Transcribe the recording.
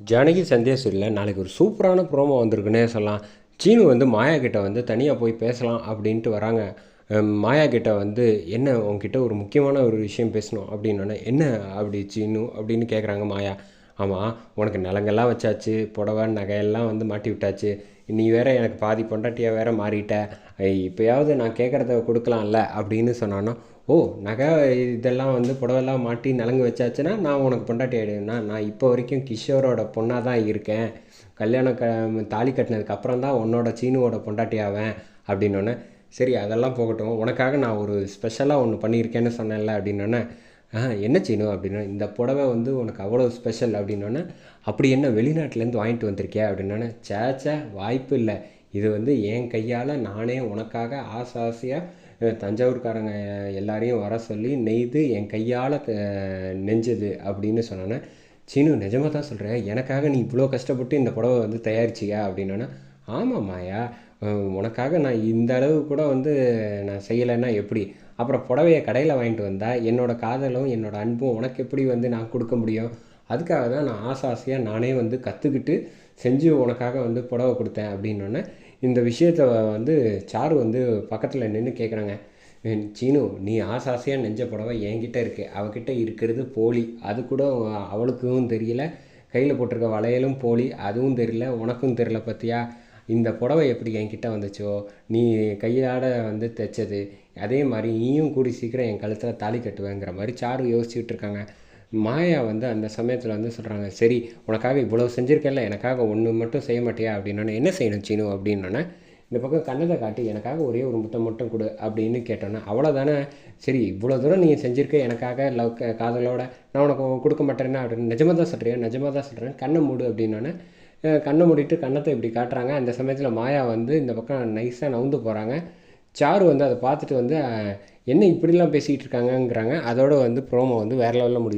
ஜானகி சந்தியா நாளைக்கு ஒரு சூப்பரான ப்ரோமோ வந்திருக்குன்னே சொல்லலாம். சீனு வந்து மாயா கிட்ட வந்து தனியாக போய் பேசலாம் அப்படின்ட்டு வராங்க. மாயா கிட்ட வந்து என்ன உங்ககிட்ட ஒரு முக்கியமான ஒரு விஷயம் பேசணும் அப்படின்னோடனே என்ன அப்படி சீனு அப்படின்னு கேட்குறாங்க மாயா. ஆமாம் உனக்கு நிலங்கள்லாம் வச்சாச்சு புடவை நகையெல்லாம் வந்து மாட்டி விட்டாச்சு. நீ வேற எனக்கு பாதி பொண்டாட்டியாக வேற மாறிட்ட. இப்போயாவது நான் கேட்குறத கொடுக்கலாம்ல அப்படின்னு சொன்னான்னா ஓ நகை இதெல்லாம் வந்து புடவெல்லாம் மாட்டி நலங்கு வச்சாச்சுன்னா நான் உனக்கு பொண்டாட்டி ஆகிடுவேன்னா நான் இப்போ வரைக்கும் கிஷோரோட பொண்ணாக தான் இருக்கேன். கல்யாணம் க தாலி கட்டினதுக்கு அப்புறம் தான் உன்னோட சீனுவோட பொண்டாட்டி ஆவேன் அப்படின்னோடனே சரி அதெல்லாம் போகட்டும். உனக்காக நான் ஒரு ஸ்பெஷலாக ஒன்று பண்ணியிருக்கேன்னு சொன்னேன்ல அப்படின்னோடனே ஆ என்ன சீனு அப்படின்னா இந்த புடவை வந்து உனக்கு அவ்வளோ ஸ்பெஷல் அப்படின்னோடனே அப்படி என்ன வெளிநாட்டிலேருந்து வாங்கிட்டு வந்திருக்கியா அப்படின்னோடனே சேச்சே வாய்ப்பு இல்லை. இது வந்து என் கையால் நானே உனக்காக ஆசை ஆசையாக தஞ்சாவூர்காரங்க எல்லாரையும் வர சொல்லி நெய்து என் கையால் நெஞ்சது அப்படின்னு சொன்னோன்னே சீனு நிஜமாக தான் சொல்கிறேன் எனக்காக நீ இவ்வளோ கஷ்டப்பட்டு இந்த புடவை வந்து தயாரிச்சியா? அப்படின்னா ஆமாம் மாயா. உனக்காக நான் இந்த அளவு கூட வந்து நான் செய்யலைன்னா எப்படி? அப்புறம் புடவையை கடையில் வாங்கிட்டு வந்தால் என்னோடய காதலும் என்னோட அன்பும் உனக்கு எப்படி வந்து நான் கொடுக்க முடியும்? அதுக்காக தான் நான் ஆசை ஆசையாக நானே வந்து கற்றுக்கிட்டு செஞ்சு உனக்காக வந்து புடவை கொடுத்தேன் அப்படின்னோடனே இந்த விஷயத்த வந்து சாரு வந்து பக்கத்தில் நின்று கேட்குறாங்க சீனு நீ ஆசை ஆசையாக நெஞ்ச புடவை என்கிட்ட இருக்கு. அவகிட்ட இருக்கிறது போலி. அது கூட அவளுக்கும் தெரியல. கையில் போட்டிருக்க வளையலும் போலி. அதுவும் தெரியல. உனக்கும் தெரியல பார்த்தியா இந்த புடவை எப்படி என்கிட்ட வந்துச்சோ? நீ கையாட வந்து தைச்சது. அதே மாதிரி நீயும் கூடி சீக்கிரம் என் கழுத்தில் தாலி கட்டுவேங்கிற மாதிரி சாரு யோசிச்சுட்டு இருக்காங்க. மாயா வந்து அந்த சமயத்தில் வந்து சொல்கிறாங்க சரி உனக்காக இவ்வளோ செஞ்சுருக்கல எனக்காக ஒன்று மட்டும் செய்ய மாட்டியா? அப்படின்னோடனே என்ன செய்யணும் சீனு? அப்படின்னோடனே இந்த பக்கம் கண்ணதை காட்டி எனக்காக ஒரே ஒரு முட்டை மட்டும் கொடு அப்படின்னு கேட்டோன்னே அவ்வளோதானே சரி இவ்வளோ தூரம் நீ செஞ்சுருக்க எனக்காக லவ் க- காதலோட நான் உனக்கு கொடுக்க மாட்டேன்னா அப்படின்னு நிஜமாக தான் சொல்கிறேன் நிஜமாக தான் சொல்கிறேன் கண்ணை மூடு அப்படின்னோடனே கண்ணை மூடிட்டு கண்ணத்தை இப்படி காட்டுறாங்க. அந்த சமயத்தில் மாயா வந்து இந்த பக்கம் நைஸாக நவுந்து போகிறாங்க சாரு வந்து அதை பார்த்துட்டு வந்து என்ன இப்படிலாம் பேசிகிட்டு இருக்காங்கங்கிறாங்க? அதோட வந்து ப்ரோமோ வந்து வேறு லெவலில் முடியுது.